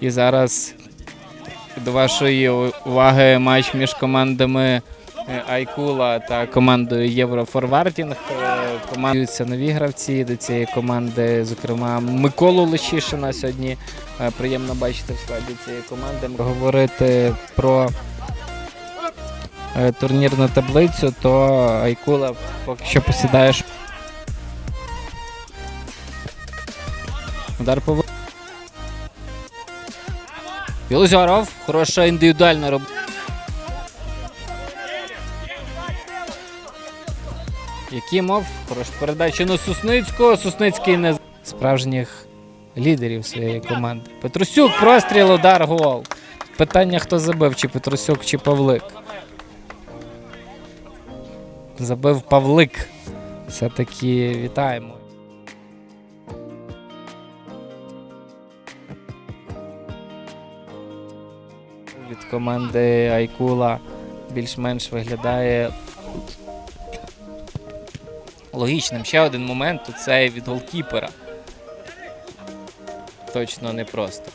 І зараз до вашої уваги матч між командами е, Айкула та командою Єврофорвардінг. Е, Командуються нові гравці до цієї команди, зокрема Миколу Лещишина сьогодні. е, Приємно бачити в складі цієї команди. Говорити про турнірну таблицю, то Айкула поки що посідає. ш- Удар по Білозоров, хороша індивідуальна робота. Якимов, хороша передача на Сусницького. Сусницький не справжніх лідерів своєї команди. Петрусюк, простріл, удар, гол. Питання, хто забив, чи Петрусюк, чи Павлик. Забив Павлик. Все-таки вітаємо. Від команди Айкула більш-менш виглядає логічним. Ще один момент це від голкіпера. Точно не просто.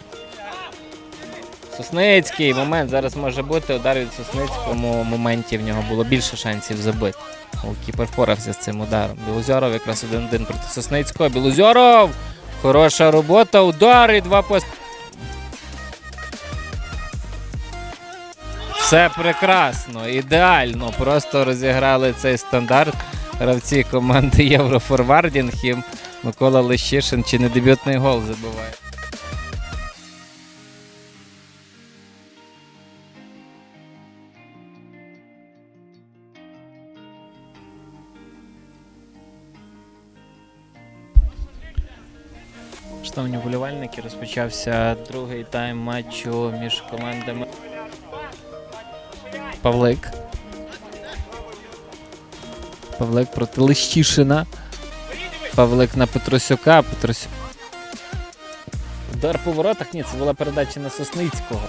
Сосницький момент зараз може бути. Удар від Сосницькому моменті в нього було більше шансів забити. Голкіпер впорався з цим ударом. Білозоров якраз один-один проти Сосницького. Білозоров! Хороша робота, удар і два пост. Все прекрасно, ідеально. Просто розіграли цей стандарт. Гравці команди Єврофорвардінг. Микола Лещишин чи не дебютний гол забиває. Шановні вболівальники, розпочався другий тайм матчу між командами. Павлик. Павлик проти Лещишина. Павлик на Петросюка. Петросюк. Удар по воротах. Ні, це була передача на Сосницького.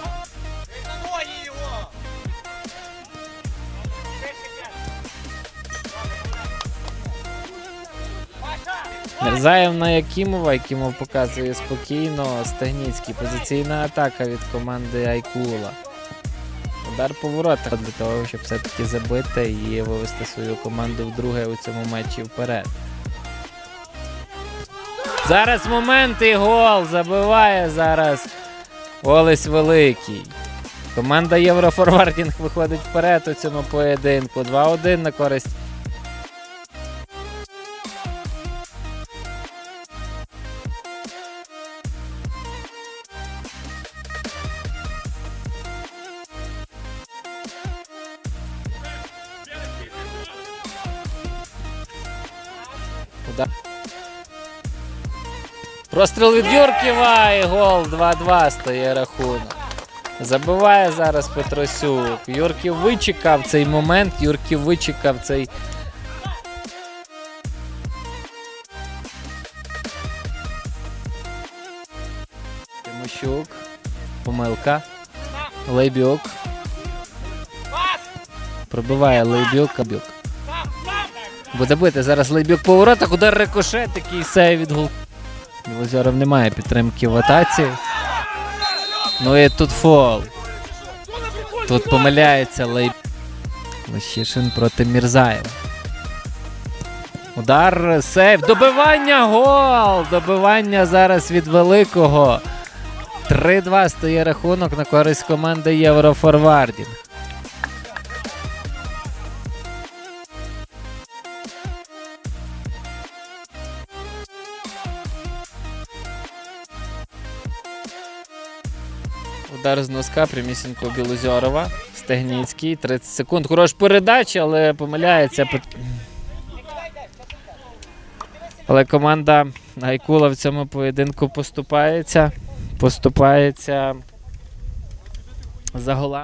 Мерзаєв на Якимова. Якимов показує спокійно. Стагніцький. Позиційна атака від команди Айкула. Удар по воротах для того, щоб все-таки забити і вивести свою команду вдруге у цьому матчі вперед. Зараз момент і гол. Забиває зараз Олесь Великий. Команда Єврофорвардінг виходить вперед у цьому поєдинку. 2-1 на користь. Удар. Простріл від Юрківа і гол 2-2 стає рахунок. Забиває зараз Петросюк. Юрків вичекав цей момент, Юрків вичекав цей. Тимощук. Помилка. Лейбюк. Пробиває Лейбюк. Лейбюк. Буде бити зараз Лейбюк по воротах, удар рикошет, такий сейв від гол. Немає підтримки в атаці. Ну і тут фол. Тут помиляється Лей... Лещишин проти Мірзаєва. Удар, сейв, добивання, гол! Добивання зараз від великого. 3-2 стає рахунок на користь команди Єврофорвардінг. Удар з носка прямісінько Білозорова. Стегніцький. 30 секунд. Хорош передача, але помиляється. Але команда Гайкула в цьому поєдинку поступається. Поступається за голами.